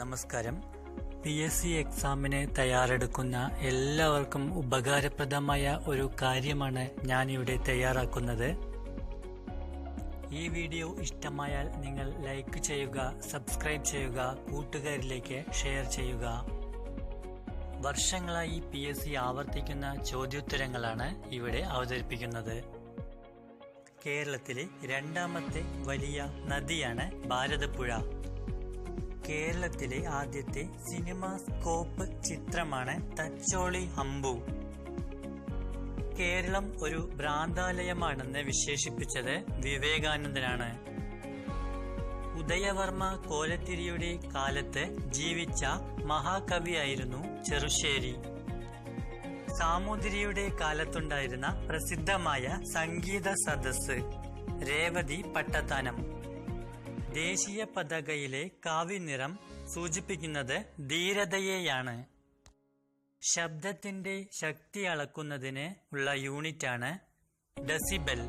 നമസ്കാരം. P S C എക്സാമിന് തയ്യാറെടുക്കുന്ന എല്ലാവർക്കും ഉപകാരപ്രദമായ ഒരു കാര്യമാണ് ഞാനിവിടെ തയ്യാറാക്കുന്നത്. ഈ വീഡിയോ ഇഷ്ടമായാൽ നിങ്ങൾ ലൈക്ക് ചെയ്യുക സബ്സ്ക്രൈബ് ചെയ്യുക കൂട്ടുകാരിലേക്ക് ഷെയർ ചെയ്യുക. വർഷങ്ങളായി പി എസ് സി ആവർത്തിക്കുന്ന ചോദ്യോത്തരങ്ങളാണ് ഇവിടെ അവതരിപ്പിക്കുന്നത്. കേരളത്തിലെ രണ്ടാമത്തെ വലിയ നദിയാണ് ഭാരതപ്പുഴ. കേരളത്തിലെ ആദ്യത്തെ സിനിമാ സ്കോപ്പ് ചിത്രമാണ് തച്ചോളി ഹംബു കേരളം ഒരു ഭ്രാന്താലയമാണെന്ന് വിശേഷിപ്പിച്ചത് വിവേകാനന്ദനാണ്. ഉദയവർമ്മ കോലത്തിരിയുടെ കാലത്ത് ജീവിച്ച മഹാകവിയായിരുന്നു ചെറുശ്ശേരി. സാമൂതിരിയുടെ കാലത്തുണ്ടായിരുന്ന പ്രസിദ്ധമായ സംഗീത സദസ് രേവതി പട്ടത്താനം. ദേശീയ പതാകയിലെ കാവ്യനിറം സൂചിപ്പിക്കുന്നത് ധീരതയെയാണ്. ശബ്ദത്തിന്റെ ശക്തി അളക്കുന്നതിന് ഉള്ള യൂണിറ്റാണ് ഡെസിബൽ.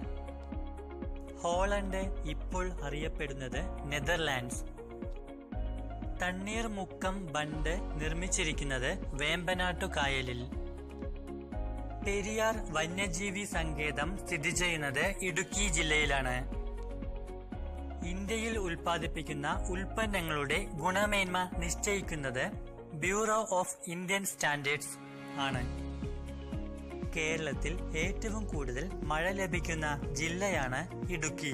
ഹോളണ്ട് ഇപ്പോൾ അറിയപ്പെടുന്നത് നെതർലാൻഡ്സ്. തണ്ണീർ തണ്ണീർമുക്കം ബണ്ട് നിർമ്മിച്ചിരിക്കുന്നത് വേമ്പനാട്ടു കായലിൽ പെരിയാർ വന്യജീവി സങ്കേതം സ്ഥിതി ചെയ്യുന്നത് ഇടുക്കി ജില്ലയിലാണ്. ഇന്ത്യയിൽ ഉൽപ്പാദിപ്പിക്കുന്ന ഉൽപ്പന്നങ്ങളുടെ ഗുണമേന്മ നിശ്ചയിക്കുന്നത് ബ്യൂറോ ഓഫ് ഇന്ത്യൻ സ്റ്റാൻഡേർഡ്സ് ആണ്. കേരളത്തിൽ ഏറ്റവും കൂടുതൽ മഴ ലഭിക്കുന്ന ജില്ലയാണ് ഇടുക്കി.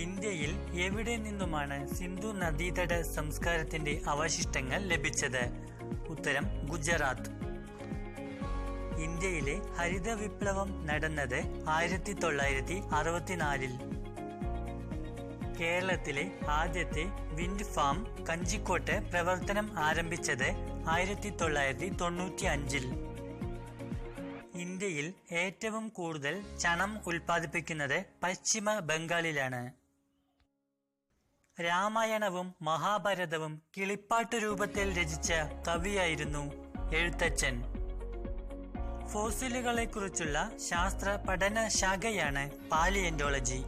ഇന്ത്യയിൽ എവിടെ നിന്നുമാണ് സിന്ധു നദീതട സംസ്കാരത്തിന്റെ അവശിഷ്ടങ്ങൾ ലഭിച്ചത്? ഉത്തരം ഗുജറാത്ത്. ഇന്ത്യയിലെ ഹരിത വിപ്ലവം നടന്നത് ആയിരത്തി തൊള്ളായിരത്തി അറുപത്തിനാലിൽ. കേരളത്തിലെ ആദ്യത്തെ വിൻഡ് ഫാം കഞ്ചിക്കോട്ട് പ്രവർത്തനം ആരംഭിച്ചത് ആയിരത്തി തൊള്ളായിരത്തി തൊണ്ണൂറ്റി അഞ്ചിൽ ഇന്ത്യയിൽ ഏറ്റവും കൂടുതൽ ചണം ഉൽപ്പാദിപ്പിക്കുന്നത് പശ്ചിമ ബംഗാളിലാണ്. രാമായണവും മഹാഭാരതവും കിളിപ്പാട്ടു രൂപത്തിൽ രചിച്ച കവിയായിരുന്നു എഴുത്തച്ഛൻ. ഫോസിലുകളെക്കുറിച്ചുള്ള ശാസ്ത്ര പഠന ശാഖയാണ് പാലിയന്റോളജി.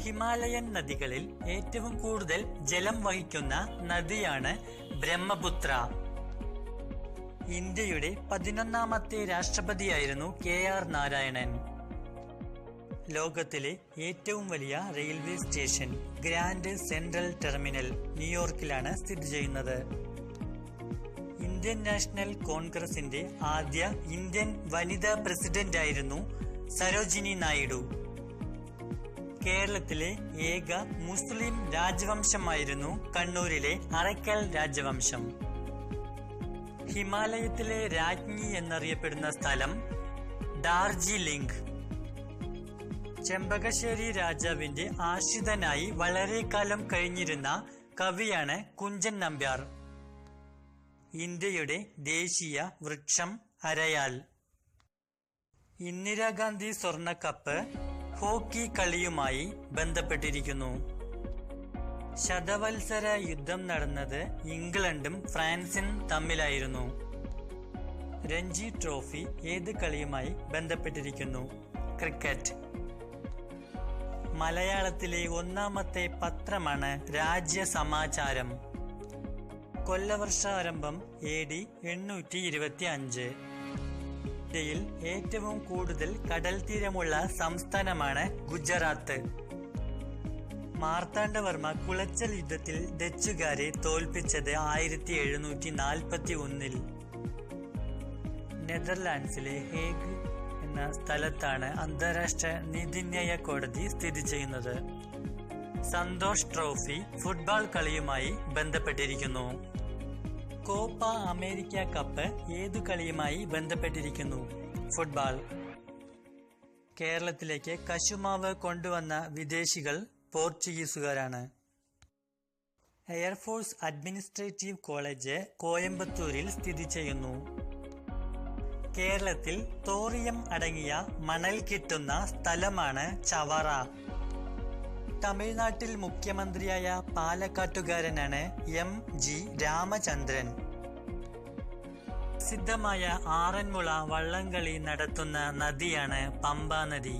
ഹിമാലയൻ നദികളിൽ ഏറ്റവും കൂടുതൽ ജലം വഹിക്കുന്ന നദിയാണ് ബ്രഹ്മപുത്ര. ഇന്ത്യയുടെ പതിനൊന്നാമത്തെ രാഷ്ട്രപതിയായിരുന്നു കെ ആർ നാരായണൻ. ലോകത്തിലെ ഏറ്റവും വലിയ railway station Grand Central Terminal ന്യൂയോർക്കിലാണ് സ്ഥിതി ചെയ്യുന്നത്. ഇന്ത്യൻ നാഷണൽ കോൺഗ്രസിന്റെ ആദ്യ ഇന്ത്യൻ വനിതാ പ്രസിഡന്റായിരുന്നു സരോജിനി നായിഡു. കേരളത്തിലെ ഏക മുസ്ലിം രാജവംശമായിരുന്നു കണ്ണൂരിലെ അറയ്ക്കൽ രാജവംശം. ഹിമാലയത്തിലെ രാജ്ഞി എന്നറിയപ്പെടുന്ന സ്ഥലം ഡാർജിലിംഗ്. ചെമ്പകശ്ശേരി രാജാവിന്റെ ആശ്രിതനായി വളരെ കാലം കഴിഞ്ഞിരുന്ന കവിയാണ് കുഞ്ചൻ നമ്പ്യാർ. ഇന്ത്യയുടെ ദേശീയ വൃക്ഷം അരയാൽ. ഇന്ദിരാഗാന്ധി സ്വർണക്കപ്പ് ഹോക്കി കളിയുമായി ബന്ധപ്പെട്ടിരിക്കുന്നു. ശതവത്സര യുദ്ധം നടന്നത് ഇംഗ്ലണ്ടും ഫ്രാൻസും തമ്മിലായിരുന്നു. രഞ്ജി ട്രോഫി ഏത് കളിയുമായി ബന്ധപ്പെട്ടിരിക്കുന്നു? ക്രിക്കറ്റ്. മലയാളത്തിലെ ഒന്നാമത്തെ പത്രമാണ് രാജ്യ സമാചാരം. കൊല്ലവർഷാരംഭം എ ഡി എണ്ണൂറ്റി ഇരുപത്തി അഞ്ച് ഇന്ത്യയിൽ ഏറ്റവും കൂടുതൽ കടൽ തീരമുള്ള സംസ്ഥാനമാണ് ഗുജറാത്ത്. മാർത്താണ്ഡവർമ്മ കുളച്ചൽ യുദ്ധത്തിൽ ഡച്ചുകാരെ തോൽപ്പിച്ചത് ആയിരത്തി എഴുന്നൂറ്റി നാൽപ്പത്തി ഒന്നിൽ നെതർലാൻഡ്സിലെ ഹേഗ് എന്ന സ്ഥലത്താണ് അന്താരാഷ്ട്ര നീതിന്യായ കോടതി സ്ഥിതി ചെയ്യുന്നത്. സന്തോഷ് ട്രോഫി ഫുട്ബോൾ കളിയുമായി ബന്ധപ്പെട്ടിരിക്കുന്നു. കോപ്പ അമേരിക്ക കപ്പ് ഏതു കളിയുമായി ബന്ധപ്പെട്ടിരിക്കുന്നു? ഫുട്ബോൾ. കേരളത്തിലേക്ക് കശുമാവ് കൊണ്ടുവന്ന വിദേശികൾ പോർച്ചുഗീസുകാരാണ്. എയർഫോഴ്സ് അഡ്മിനിസ്ട്രേറ്റീവ് കോളേജ് കോയമ്പത്തൂരിൽ സ്ഥിതി ചെയ്യുന്നു. കേരളത്തിൽ തോറിയം അടങ്ങിയ മണൽ കിട്ടുന്ന സ്ഥലമാണ് ചവറ. തമിഴ്നാട്ടിൽ മുഖ്യമന്ത്രിയായ പാലക്കാട്ടുകാരനാണ് എം. ജി. രാമചന്ദ്രൻ. പ്രസിദ്ധമായ ആറന്മുള വള്ളംകളി നടത്തുന്ന നദിയാണ് പമ്പാ നദി